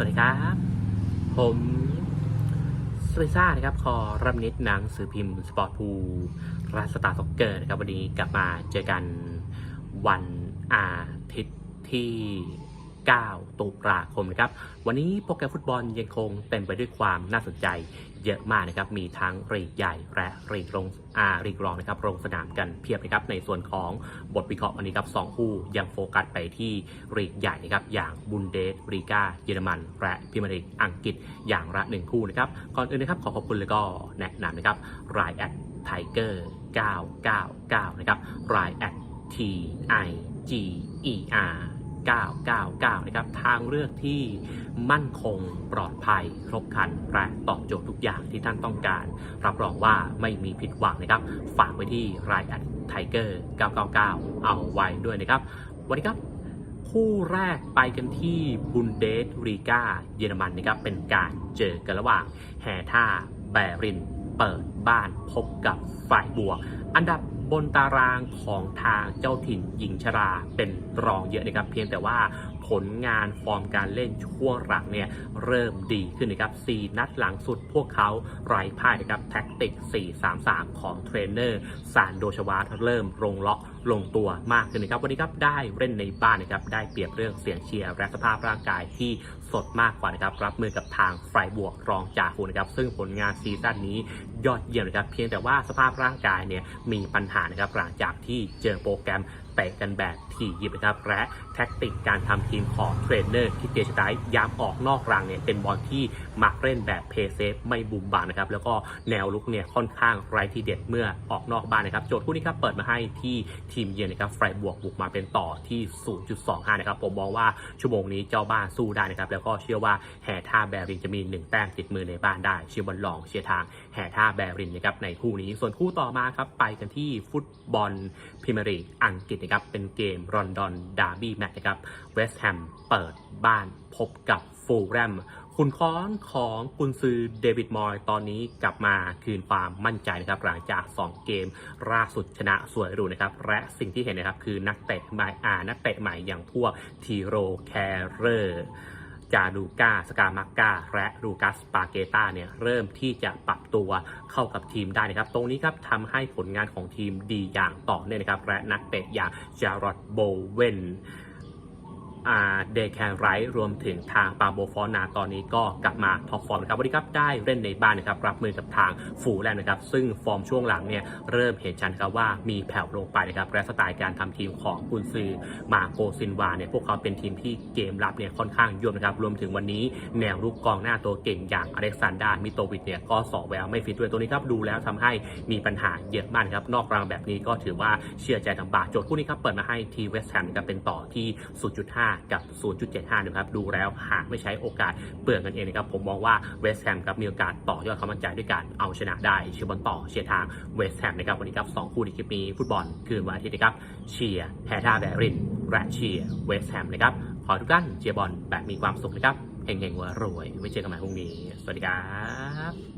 สวัสดีครับ ผมสริซ่านะครับ คอรับนิดหนังสือพิมพ์สปอร์ตพูรัสตาร์ซ็อกเกอร์นะครับ วันนี้กลับมาเจอกันวันอาทิตย์ที่ 9 ตุลาคมนะครับ วันนี้โปรแกรมฟุตบอลยังคงเต็มไปด้วยความน่าสนใจเยอะมากนะครับ มีทั้งรีกใหญ่และรีกลงอารีกรองนะครับลงสนามกันเพียบนะครับ ในส่วนของบทวิเคราะห์วันนี้ครับสองคู่ยังโฟกัสไปที่รีกใหญ่นะครับ อย่างบุนเดสรีกาเยอรมัน และพรีเมียร์ลีกอังกฤษอย่างละหนึ่งคู่นะครับ ก่อนอื่นนะครับขอขอบคุณแล้วก็แนะนำนะครับรายแอดไทเกอร์999 นะครับรายแอด T I G E R 999 นะครับ ทางเลือกที่มั่นคงปลอดภัย ครบครันและตอบโจทย์ทุกอย่างที่ท่านต้องการ รับรองว่าไม่มีผิดหวังนะครับ ฝากไว้ที่รายแอดไทเกอร์999 เอาไว้ด้วยนะครับ วันนี้ครับคู่แรกไปกันที่บุนเดสรีกาเยอรมันนะครับ เป็นการเจอกันระหว่างแฮท่าแบริน เปิดบ้านพบกับฝ่ายบวก อันดับ บนตารางของทางเจ้าถิ่นหญิงชราเป็นรองเยอะนะครับ เพียงแต่ว่า ผลงานฟอร์มการเล่นช่วงหลังเนี่ยเริ่มดีขึ้นนะครับ 4 นัดหลังสุดพวกเขาไร้พ่ายนะครับแท็กติก 4-3-3 ของเทรนเนอร์ซานโดชวาเริ่มลงล็อกลงตัวมากขึ้นนะครับวันนี้ครับได้เล่นในบ้านนะครับได้เปรียบเรื่องเสียงเชียร์และสภาพร่างกายที่สดมากกว่านะครับรับมือกับทางไฟบวกรองจากฟูนะครับซึ่งผลงานซีซั่นนี้ยอดเยี่ยมนะครับเพียงแต่ว่าสภาพร่างกายเนี่ยมีปัญหานะครับหลังจากที่เจอโปรแกรมเตะกันแบบถี่ยิบนะครับและแท็กติกการทำทีมของเทรนเนอร์ที่เจชไดย้ำออกนอกรังเนี่ยเป็นบอลที่มักเล่นแบบเพย์เซฟไม่บุมบางนะครับแล้วก็แนวลุกเนี่ยค่อนข้างไร้ทีเด็ดเมื่อออกนอกบ้านนะครับโจทย์คู่นี้ครับเปิดมาให้ที่ทีมเยือนนะครับไฟบวกบุกมาเป็นต่อที่ 0.25 นะครับผมมองว่าชั่วโมงนี้เจ้าบ้านสู้ได้นะครับแล้วก็เชื่อว่าแห่ท่าแบรินจะมี 1 แต้มติดมือในบ้านได้เชียร์บอลลองเชียร์ทางแห่ท่าแบรินนะครับในคู่นี้ส่วนคู่ต่อมาครับไปกันที่ฟุตบอลพรีเมียร์ลีกอังกฤษนะครับเป็นเกมรอนดอนดาร์บี้แมตช์นะครับเวสต์แฮมเปิดบ้านพบกับฟูแรมคุณค้อนของกุนซือเดวิดมอยตอนนี้กลับมาคืนความมั่นใจนะครับหลังจาก 2 เกมล่าสุดชนะสวยรูนะครับ และสิ่งที่เห็นนะครับคือนักเตะใหม่อานักเตะใหม่อย่างพวกทีโรแคเรอร์จาดูกาสกามาก้า และลูกัสปาเกตาเนี่ยเริ่มที่จะปรับตัวเข้ากับทีมได้นะครับ ตรงนี้ครับทำให้ผลงานของทีมดีอย่างต่อเนื่องนะครับ และนักเตะอย่างจารอดโบเวน เดแคนไรท์รวมถึงทางปาโบฟอนาตอนนี้ก็กลับมาท็อปฟอร์มนครับวันนี้ครับได้เล่นในบ้านนะครับรับมือกับทางฟูแลนนะครับ ซึ่งฟอร์มช่วงหลังเนี่ยเริ่มเห็นชันครับว่ามีแผ่วลงไปนะครับและสไตล์การทำทีมของกุนซือมาโกซินวาเนี่ยพวกเขาเป็นทีมที่เกมรับเนี่ยค่อนข้างย่มนะครับรวมถึงวันนี้แนวรุกกองหน้าตัวเก่งอย่างอเล็กซานดามิโตวิชเนี่ยก็สอแววไม่ฟิตด้วยตัวนี้ครับดูแล้วทำให้มีปัญหาเยอะมากครับนอกรางแบบนี้ก็ถือว่าเชื่อใจทางบาโจทย์คู่นี้ครับเปิดมาให้ทีเวสต์แฮมครับเป็นต่อที่ 0.5กับ 0.75นะครับดูแล้วหากไม่ใช้โอกาสเปลืองกันเองนะครับผมมองว่าเวสต์แฮมครับมีโอกาสต่อยอดความมั่นใจด้วยการเอาชนะได้เชียร์บอลต่อเชียร์ทางเวสต์แฮมนะครับวันนี้ครับสองคู่ในคลิปนี้ฟุตบอลคืนวันอาทิตย์นะครับเชียร์แฮท่าแบรินและเชียร์เวสต์แฮมนะครับขอทุกท่านเชียร์บอลแบบมีความสุขนะครับเฮงๆรวยๆไว้เจอกันใหม่พรุ่งนี้ สวัสดีครับ